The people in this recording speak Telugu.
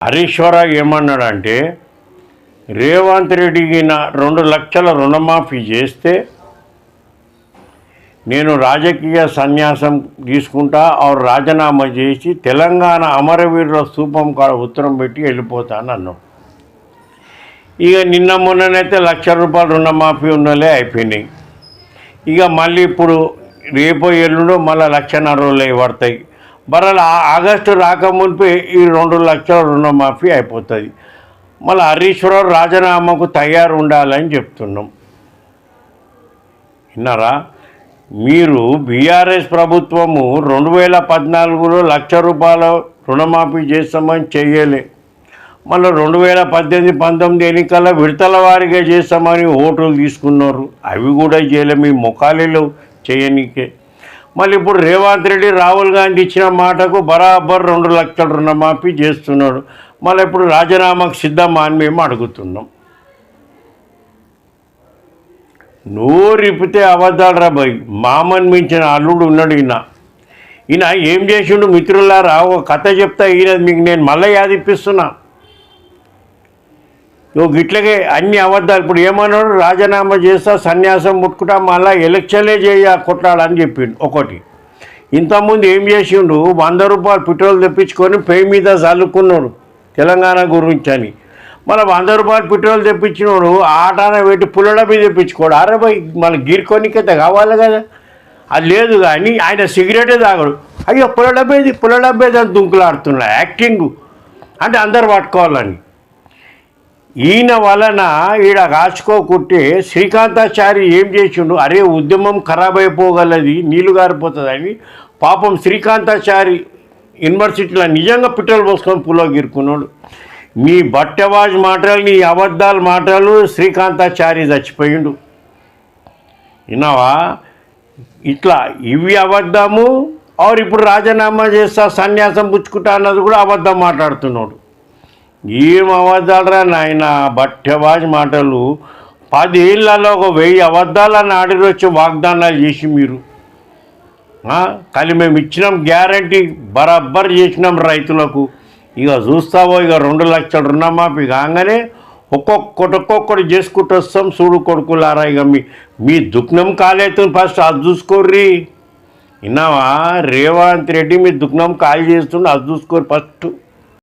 హరీశ్వర ఏమన్నాడంటే రేవంత్ రెడ్డికి నా రెండు లక్షల రుణమాఫీ చేస్తే నేను రాజకీయ సన్యాసం తీసుకుంటా ఆరు రాజీనామా చేసి తెలంగాణ అమరవీరుల స్థూపం కాడ ఉత్తరం పెట్టి వెళ్ళిపోతాను అన్నాడు ఇక నిన్న మొన్ననైతే లక్ష రూపాయలు రుణమాఫీ ఉన్నలే అయిపోయినాయి. ఇక మళ్ళీ ఇప్పుడు రేపో ఎల్లుండో మళ్ళీ లక్షన్నర రోజులు పడతాయి. మరలా ఆగస్టు రాకమునిపే ఈ రెండు లక్షల రుణమాఫీ అయిపోతుంది. మళ్ళీ హరీశ్వరరావు రాజీనామాకు తయారు ఉండాలని చెప్తున్నాం. విన్నారా? మీరు బీఆర్ఎస్ ప్రభుత్వము రెండు వేల పద్నాలుగులో లక్ష రూపాయల రుణమాఫీ చేస్తామని చెయ్యలే మళ్ళీ రెండు వేల పద్దెనిమిది పంతొమ్మిది ఎన్నికల్లో విడతల వారిగా చేస్తామని ఓటులు తీసుకున్నారు. అవి కూడా చేయలే మీ ముఖాలీలు చేయనీకే. మళ్ళీ ఇప్పుడు రేవంత్ రెడ్డి రాహుల్ గాంధీ ఇచ్చిన మాటకు బరాబర్ రెండు లక్షల రుణమాఫీ చేస్తున్నాడు. మళ్ళీ ఇప్పుడు రాజీనామాకు సిద్ధమా అని మేము అడుగుతున్నాం. నోరిపితే అబద్ధాలు రా భయ్. మామని మించిన అల్లుడు ఉన్నాడు ఈయన. ఈయన ఏం చేసిండు మిత్రులారా? ఒక కథ చెప్తా ఈయన మీకు నేను మళ్ళీ యాదిప్పిస్తున్నా నువ్వు గిట్లకే అన్ని అబద్ధాలు ఇప్పుడు ఏమన్నాడు? రాజీనామా చేస్తా సన్యాసం ముట్టుకుంటా మళ్ళీ ఎలక్షన్లే చేయ కొట్లాడని చెప్పిండు ఒకటి. ఇంతకుముందు ఏం చేసిండు? వంద రూపాయలు పెట్రోల్ తెప్పించుకొని పెయి మీద చల్లుకున్నాడు తెలంగాణ గురించి అని. మళ్ళీ వంద రూపాయలు పెట్రోల్ తెప్పించినోడు ఆటాన పెట్టి పుల్లడబ్బి తెప్పించుకోడు. అరే భయ్ మన గీర్కొనికైతే కావాలి కదా. అది లేదు కానీ ఆయన సిగరెటే తాగడు. అయ్యో పుల్లడబ్బేది పుల్లడబ్బేది అని దుంకులాడుతున్నాడు యాక్టింగ్. అంటే అందరు పట్టుకోవాలని. ఈయన వలన ఈడ రాచుకోకుంటే శ్రీకాంతాచారి ఏం చేసిండు? అరే ఉద్యమం ఖరాబ్ అయిపోగలది నీళ్ళు గారిపోతుందని పాపం శ్రీకాంతాచారి యూనివర్సిటీలో నిజంగా పిట్టలు పోసుకొని పులో గిరుకున్నాడు నీ బట్టవాజ్ మాటలు నీ అబద్ధాల మాటలు శ్రీకాంతాచారి చచ్చిపోయిండు. విన్నావా? ఇట్లా ఇవి అబద్ధము ఆరు ఇప్పుడు రాజీనామా చేస్తా సన్యాసం పుచ్చుకుంటా అన్నది కూడా అబద్ధం మాట్లాడుతున్నాడు. ఏం అబద్ధాలరా నాయన? బట్టెబాజ్ మాటలు. పదేళ్ళలో ఒక వెయ్యి అబద్ధాలను ఆడికి వచ్చి వాగ్దానాలు చేసి మీరు. కానీ మేము ఇచ్చినాం గ్యారంటీ బరాబర్ చేసినాం రైతులకు. ఇక చూస్తావో ఇక రెండు లక్షల రుణమాఫీ కాగానే ఒక్కొక్కటి ఒక్కొక్కటి చేసుకుంటూ వస్తాం చూడు కొడుకులారా ఇక మీ మీ దుఃఖం కాలేతుంది ఫస్ట్ అది చూసుకోర్రి. విన్నావా? రేవంత్ రెడ్డి మీ దుఃఖం కాల్ చేస్తుండే అది చూసుకోరు ఫస్ట్.